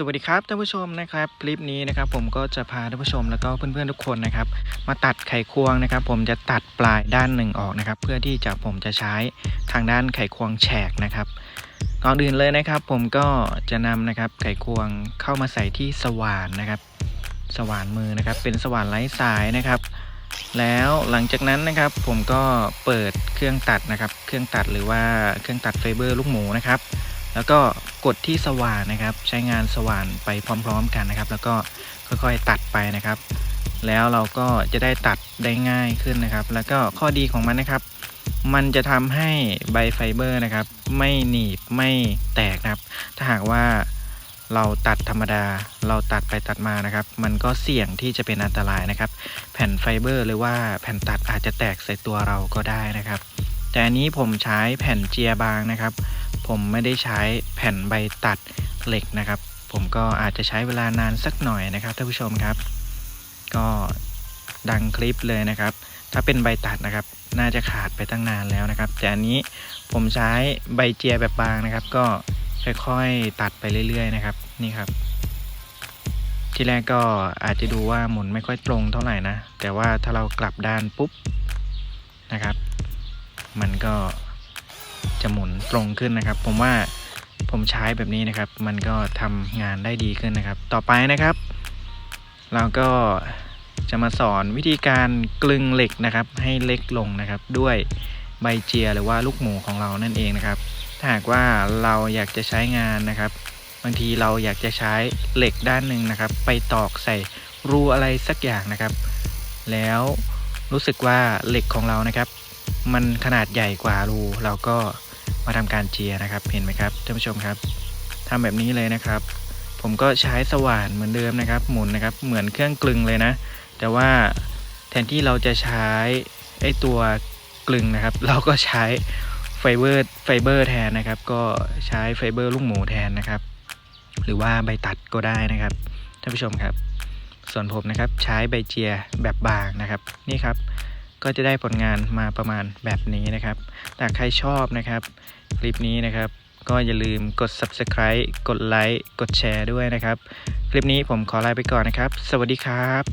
สวัสดีครับท่านผู้ชมนะครับคลิปนี้นะครับผมก็จะพาท่านผู้ชมแล้วก็เพื่อนๆทุกคนนะครับ มาตัดไขควงนะครับ ผมจะตัดปลายด้านหนึ่งออกนะครับ เพื่อที่จะผมจะใช้ทางด้านไขควงแฉกนะครับก่อนอื่นเลยนะครับ ผมก็จะนำนะครับไขควงเข้ามาใส่ที่สว่านนะครับ สว่านมือนะครับ เป็นสว่านไร้สายนะครับ แล้วหลังจากนั้นนะครับ ผมก็เปิดเครื่องตัดนะครับ เครื่องตัดหรือว่าเครื่องตัดไฟเบอร์ลูกหมูนะครับ แล้วก็กดที่สว่านนะครับ ใช้งานสว่านไปพร้อม ๆ กันนะครับ แล้วก็ค่อยๆตัดไปนะครับ แล้วเราก็จะได้ตัดได้ง่ายขึ้นนะครับ แล้วก็ข้อดีของมันนะครับ มันจะทำให้ใบไฟเบอร์นะครับ ไม่หนีบไม่แตกนะครับ ถ้าหากว่าเราตัดธรรมดาเราตัดไปตัดมานะครับ มันก็เสี่ยงที่จะเป็นอันตรายนะครับ แผ่นไฟเบอร์หรือว่าแผ่นตัดอาจจะแตกใส่ตัวเราก็ได้นะครับ แต่อันนี้ผมใช้แผ่นเจียบางนะครับ ผมไม่ได้ใช้แผ่นใบตัดเหล็กนะครับ ผมก็อาจจะใช้เวลานานสักหน่อยนะครับท่านผู้ชมครับ ก็ดังคลิปเลยนะครับ ถ้าเป็นใบตัดนะครับ น่าจะขาดไปตั้งนานแล้วนะครับ แต่อันนี้ผมใช้ใบเจียแบบบางนะครับ ก็ค่อยๆตัดไปเรื่อย ๆ นะครับ นี่ครับ ที่แรกก็อาจจะดูว่าหมุนไม่ค่อยตรงเท่าไหร่นะ แต่ว่าถ้าเรากลับด้านปุ๊บนะครับ มันก็ จะหมุนตรงขึ้นนะครับ ผมว่าผมใช้แบบนี้นะครับ มันก็ทำงานได้ดีขึ้นนะครับ ต่อไปนะครับ เราก็จะมาสอนวิธีการกลึงเหล็กนะครับ ให้เล็กลงนะครับ ด้วยใบเจียหรือว่าลูกหมูของเรานั่นเองนะครับ ถ้าหากว่าเราอยากจะใช้งานนะครับ บางทีเราอยากจะใช้เหล็กด้านหนึ่งนะครับ ไปตอกใส่รูอะไรสักอย่างนะครับ แล้วรู้สึกว่าเหล็กของเรานะครับ มันขนาดใหญ่กว่ารูเราก็ มาทำการเจียนะครับ เห็นไหมครับท่านผู้ชมครับทำแบบนี้เลยนะครับ ผมก็ใช้สว่านเหมือนเดิมนะครับ หมุนนะครับ เหมือนเครื่องกลึงเลยนะ แต่ว่าแทนที่เราจะใช้ไอตัวกลึงนะครับ เราก็ใช้ไฟเบอร์ไฟเบอร์แทนนะครับ ก็ใช้ไฟเบอร์ลูกหมูแทนนะครับ หรือว่าใบตัดก็ได้นะครับท่านผู้ชมครับ ส่วนผมนะครับใช้ใบเจียแบบบางนะครับ นี่ครับ ก็จะได้ผลงานมาประมาณแบบนี้นะครับถ้าใครชอบนะครับ คลิปนี้นะครับ ก็อย่าลืมกด subscribe กดไลค์กดแชร์ด้วยนะครับ คลิปนี้ผมขอลาไปก่อนนะครับ สวัสดีครับ